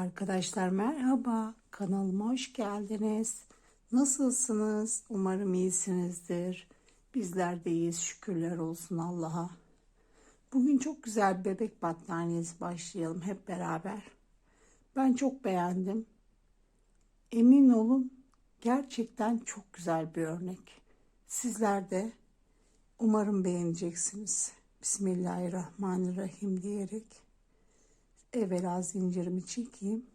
Arkadaşlar merhaba, kanalıma hoş geldiniz. Nasılsınız? Umarım iyisinizdir. Bizler de iyiyiz, şükürler olsun Allah'a. Bugün çok güzel bir bebek battaniyesi başlayalım hep beraber. Ben çok beğendim. Emin olun gerçekten çok güzel bir örnek. Sizler de umarım beğeneceksiniz. Bismillahirrahmanirrahim diyerek evvela zincirimi çekeyim.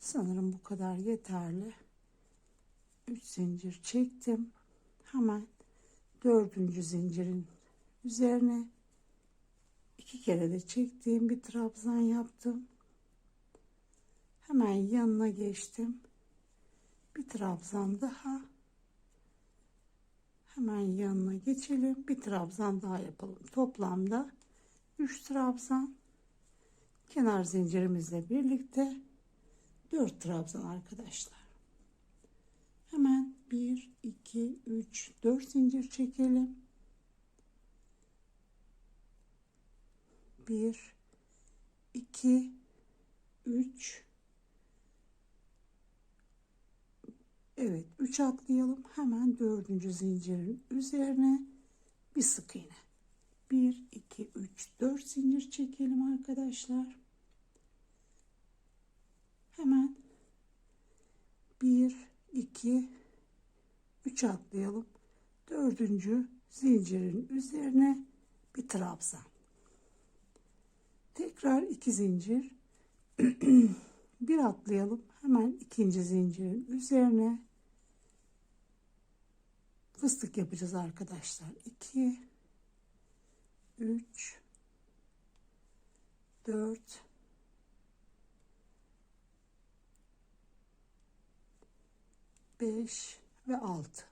Sanırım bu kadar yeterli. 3 zincir çektim. Hemen dördüncü zincirin üzerine iki kere de çektiğim bir trabzan yaptım. Hemen yanına geçtim. Bir trabzan daha. Hemen yanına geçelim. Bir trabzan daha yapalım. Toplamda 3 trabzan. Kenar zincirimizle birlikte 4 trabzan arkadaşlar. Hemen 1, 2, 3, 4 zincir çekelim. 1, 2, 3, Evet 3 atlayalım. Hemen dördüncü zincirin üzerine bir sık iğne. 1, 2, 3, 4 zincir çekelim arkadaşlar. Hemen 1, 2, 3 atlayalım. Dördüncü zincirin üzerine bir trabzan. Tekrar iki zincir. bir atlayalım. Hemen ikinci zincirin üzerine fıstık yapacağız arkadaşlar. 2 3 4 5 ve 6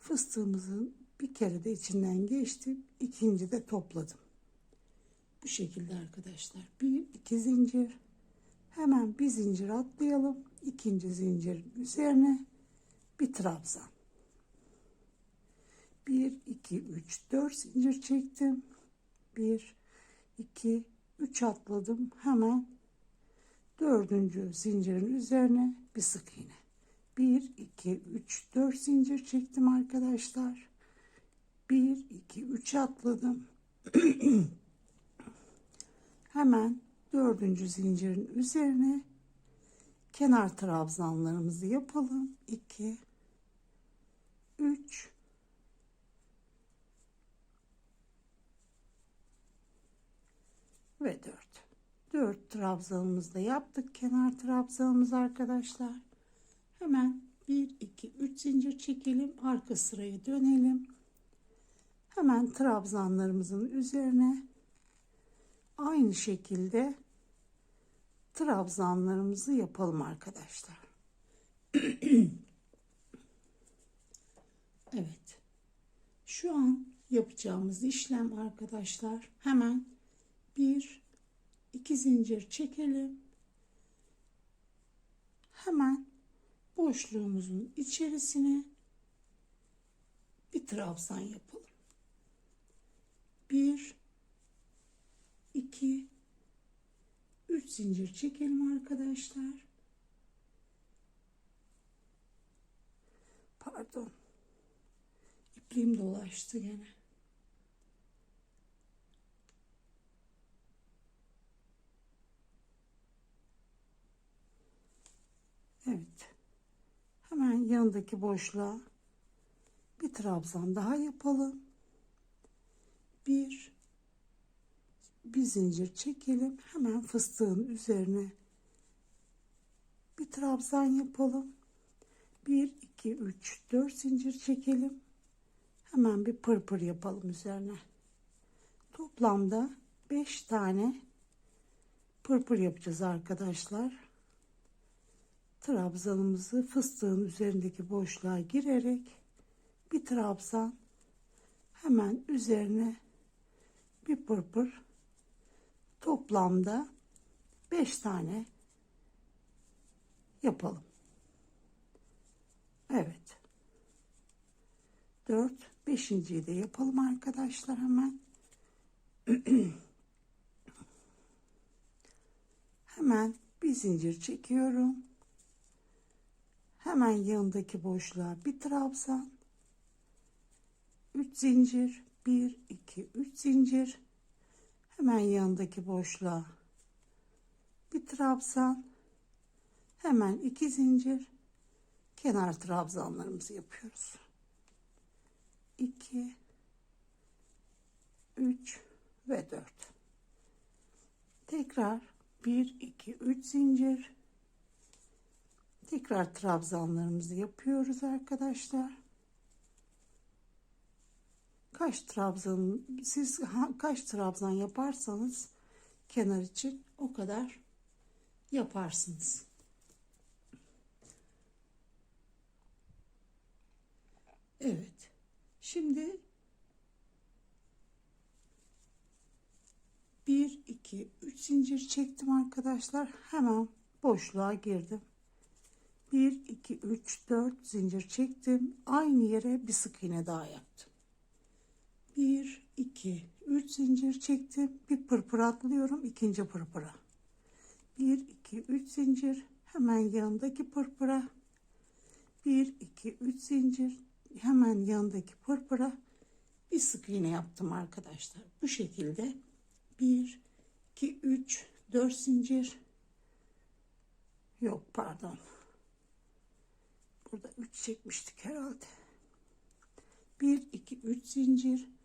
fıstığımızın bir kere de içinden geçtim ikinci de topladım bu şekilde arkadaşlar. Bir iki zincir. Hemen bir zincir atlayalım. İkinci zincirin üzerine bir trabzan. 1 2 3 4 zincir çektim. 1 2 3 atladım. Hemen dördüncü zincirin üzerine bir sık iğne. 1 2 3 4 zincir çektim arkadaşlar. 1 2 3 atladım hemen dördüncü zincirin üzerine kenar trabzanlarımızı yapalım. 2 3 ve 4 4 trabzanımızı da yaptık. Kenar trabzanımız arkadaşlar. Hemen 1 2 3 zincir çekelim. Arka sıraya dönelim. Hemen trabzanlarımızın üzerine aynı şekilde trabzanlarımızı yapalım arkadaşlar. evet. Şu an yapacağımız işlem arkadaşlar hemen bir iki zincir çekelim. Hemen boşluğumuzun içerisine bir trabzan yapalım. Bir 2 3 zincir çekelim arkadaşlar. Pardon. İpliğim dolaştı gene. Evet. Hemen yanındaki boşluğa bir trabzan daha yapalım. Bir bir zincir çekelim. Hemen fıstığın üzerine bir trabzan yapalım. 1 2 3 4 zincir çekelim. Hemen bir pırpır yapalım üzerine. Toplamda 5 tane pırpır yapacağız arkadaşlar. Trabzanımızı fıstığın üzerindeki boşluğa girerek bir trabzan hemen üzerine bir pırpır toplamda 5 tane yapalım. Evet. 4 beşinciyi de yapalım arkadaşlar hemen. hemen bir zincir çekiyorum. Hemen yanındaki boşluğa bir trabzan. 3 zincir. 1 2 3 zincir. Hemen yanındaki boşluğa bir trabzan. Hemen 2 zincir. Kenar trabzanlarımızı yapıyoruz. 2 3 ve 4. Tekrar 1 2 3 zincir. Tekrar trabzanlarımızı yapıyoruz arkadaşlar. Kaç trabzan siz kaç trabzan yaparsanız kenar için o kadar yaparsınız. Evet. Şimdi 1 2 3 zincir çektim arkadaşlar. Hemen boşluğa girdim. 1 2 3 4 zincir çektim. Aynı yere bir sık iğne daha yaptım. 1 2 3 zincir çektim. Bir pırpır atlıyorum ikinci pırpıra. 1 2 3 zincir hemen yanındaki pırpıra. 1 2 3 zincir hemen yanındaki pırpıra bir sık iğne yaptım arkadaşlar. Bu şekilde 1 2 3 4 zincir yok pardon burada 3 çekmiştik herhalde 1 2 3 zincir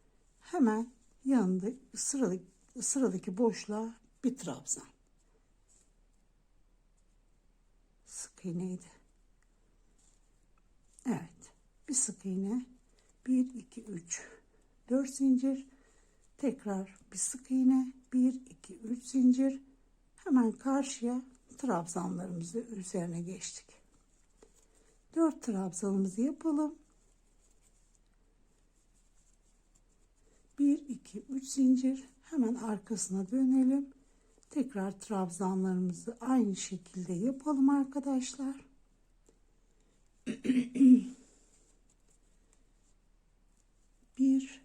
hemen yanında sıradaki, sıradaki boşluğa bir trabzan. Sık iğneydi. Evet bir sık iğne. 1 2 3 4 zincir. Tekrar bir sık iğne. 1 2 3 zincir. Hemen karşıya trabzanlarımızı üzerine geçtik. 4 trabzanımızı yapalım 1 2 3 zincir. Hemen arkasına dönelim. Tekrar trabzanlarımızı aynı şekilde yapalım arkadaşlar. Bir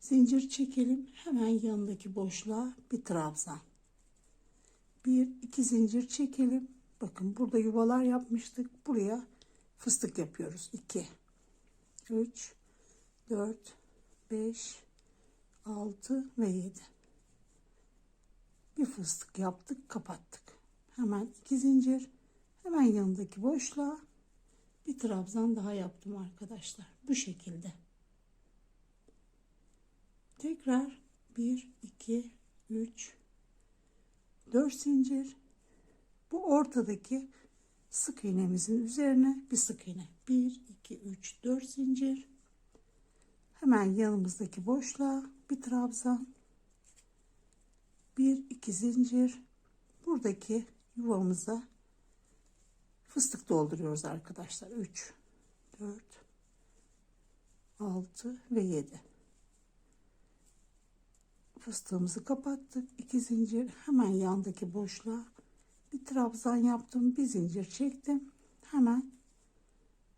zincir çekelim. Hemen yanındaki boşluğa bir trabzan. Bir iki zincir çekelim. Bakın burada yuvalar yapmıştık. Buraya fıstık yapıyoruz. 2 3 4 5 6 ve 7 bir fıstık yaptık kapattık. Hemen iki zincir. Hemen yanındaki boşluğa bir trabzan daha yaptım arkadaşlar. Bu şekilde. Tekrar 1 2 3 4 zincir. Bu ortadaki sık iğnemizin üzerine bir sık iğne. 1 2 3 4 zincir hemen yanımızdaki boşluğa bir trabzan 1 2 zincir. Buradaki yuvamıza fıstık dolduruyoruz arkadaşlar. 3 4 6 ve 7 fıstığımızı kapattık. 2 zincir. Hemen yandaki boşluğa bir trabzan yaptım. Bir zincir çektim. Hemen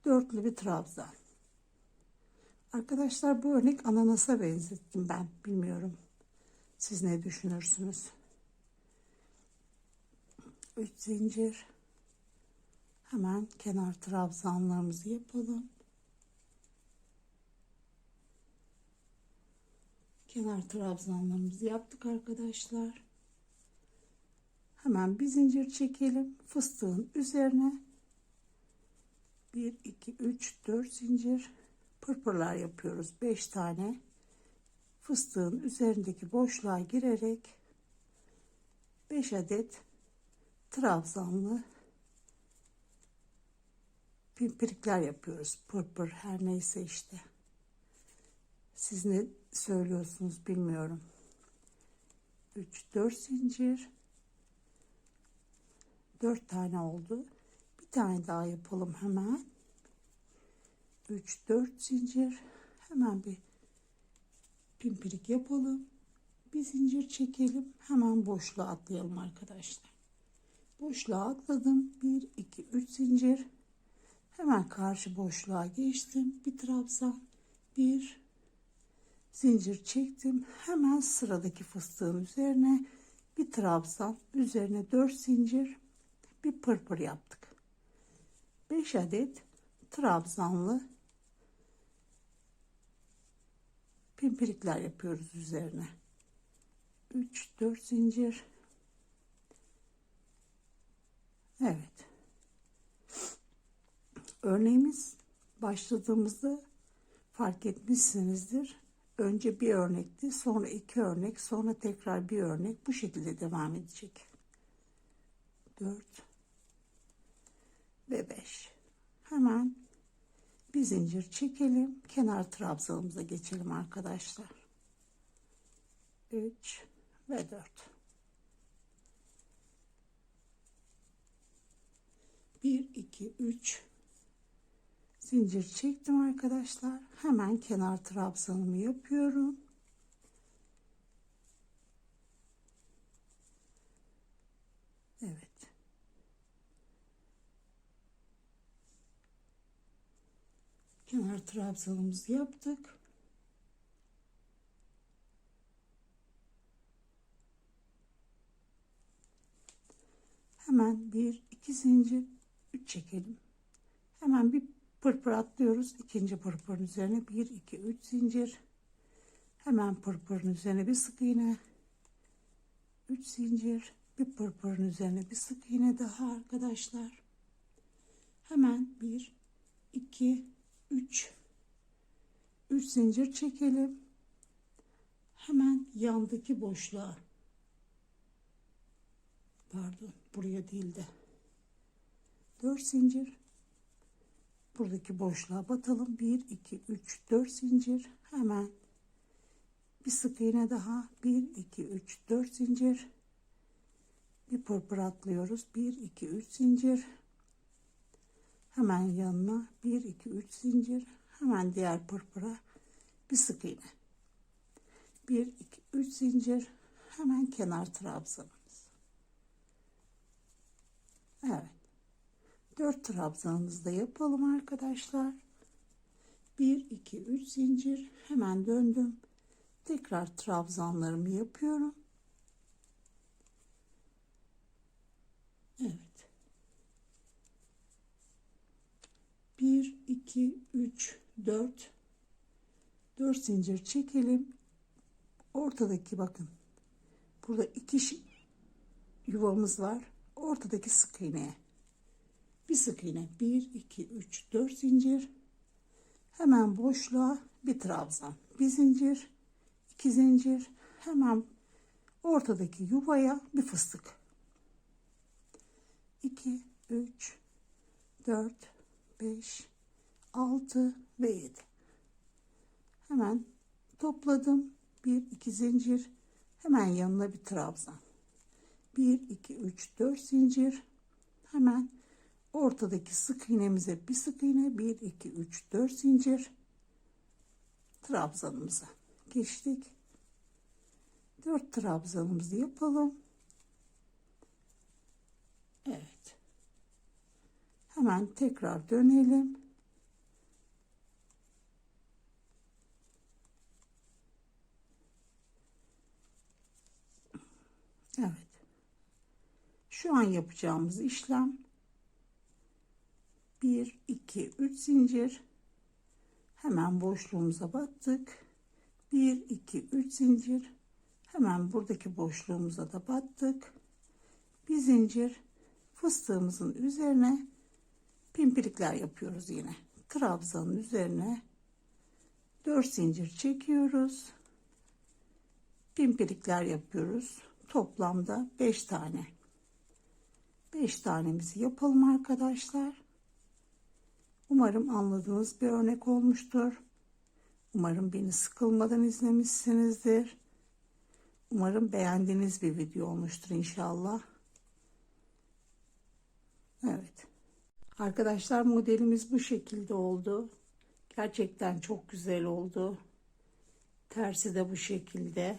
dörtlü bir trabzan arkadaşlar bu örnek ananasa benzettim ben. Bilmiyorum siz ne düşünürsünüz. 3 zincir. Hemen kenar trabzanlarımızı yapalım. Kenar trabzanlarımızı yaptık arkadaşlar. Hemen bir zincir çekelim fıstığın üzerine. 1 2 3 4 zincir pırpırlar yapıyoruz. 5 tane fıstığın üzerindeki boşluğa girerek 5 adet trabzanlı pimpirikler yapıyoruz. Pırpır her neyse işte. Siz ne söylüyorsunuz bilmiyorum. 3 4 zincir. 4 tane oldu. Bir tane daha yapalım hemen 3 4 zincir hemen bir pimpirik yapalım bir zincir çekelim. Hemen boşluğa atlayalım arkadaşlar. Boşluğa atladım. 1, 2, 3 zincir. Hemen karşı boşluğa geçtim. Bir trabzan. Bir zincir çektim. Hemen sıradaki fıstığın üzerine bir trabzan. Üzerine 4 zincir. Bir pırpır yaptık. 5 adet trabzanlı pimpirikler yapıyoruz üzerine. 3 4 zincir. Evet. Örneğimiz başladığımızda fark etmişsinizdir. Önce bir örnekti, sonra iki örnek, sonra tekrar bir örnek bu şekilde devam edecek. 4 ve 5. Hemen bir zincir çekelim. Kenar trabzanımıza geçelim arkadaşlar. 3 ve 4. 1 2 3 zincir çektim arkadaşlar. Hemen kenar trabzanımı yapıyorum. Evet. Kenar trabzanımızı yaptık. Hemen bir iki zincir üç çekelim. Hemen bir pırpır atlıyoruz. ikinci pırpırın üzerine bir iki üç zincir. Hemen pırpırın üzerine bir sık iğne. üç zincir. Bir pırpırın üzerine bir sık iğne daha arkadaşlar. Hemen bir iki üç. Üç zincir çekelim. Hemen yandaki boşluğa. Pardon buraya değil de. 4 zincir. Buradaki boşluğa batalım. 1 2 3 4 zincir. Hemen bir sık iğne daha. 1 2 3 4 zincir. Bir pırpır atlıyoruz. 1 2 3 zincir hemen yanına 1 2 3 zincir. Hemen diğer pırpıra bir sık iğne. 1 2 3 zincir. Hemen kenar trabzanımız. Evet. 4 trabzanımızı da yapalım arkadaşlar. 1 2 3 zincir. Hemen döndüm. Tekrar trabzanlarımı yapıyorum. Evet 1 2 3 4 4 zincir çekelim. Ortadaki bakın. Burada iki yuvamız var. Ortadaki sık iğneye. Bir sık iğne. 1 2 3 4 zincir. Hemen boşluğa bir trabzan. Bir zincir iki zincir. Hemen ortadaki yuvaya bir fıstık. 2 3 4 5 6 ve 7 hemen topladım. 1 2 zincir. Hemen yanına bir trabzan. 1 2 3 4 zincir. Hemen ortadaki sık iğnemize bir sık iğne. 1 2 3 4 zincir. Trabzanımıza geçtik. 4 trabzanımızı yapalım. Evet. Hemen tekrar dönelim Evet. Şu an yapacağımız işlem 1 2 3 zincir. Hemen boşluğumuza battık. 1 2 3 zincir. Hemen buradaki boşluğumuza da battık. Bir zincir fıstığımızın üzerine pimpirikler yapıyoruz yine. Trabzanın üzerine 4 zincir çekiyoruz. Pimpirikler yapıyoruz toplamda 5 tane 5 tanemizi yapalım arkadaşlar. Umarım anladığınız bir örnek olmuştur. Umarım beni sıkılmadan izlemişsinizdir. Umarım beğendiğiniz bir video olmuştur inşallah. Evet. Arkadaşlar modelimiz bu şekilde oldu. Gerçekten çok güzel oldu. Tersi de bu şekilde.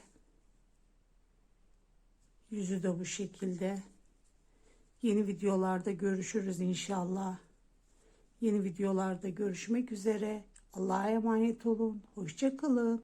Yüzü de bu şekilde. Yeni videolarda görüşürüz inşallah. Yeni videolarda görüşmek üzere. Allah'a emanet olun. Hoşça kalın.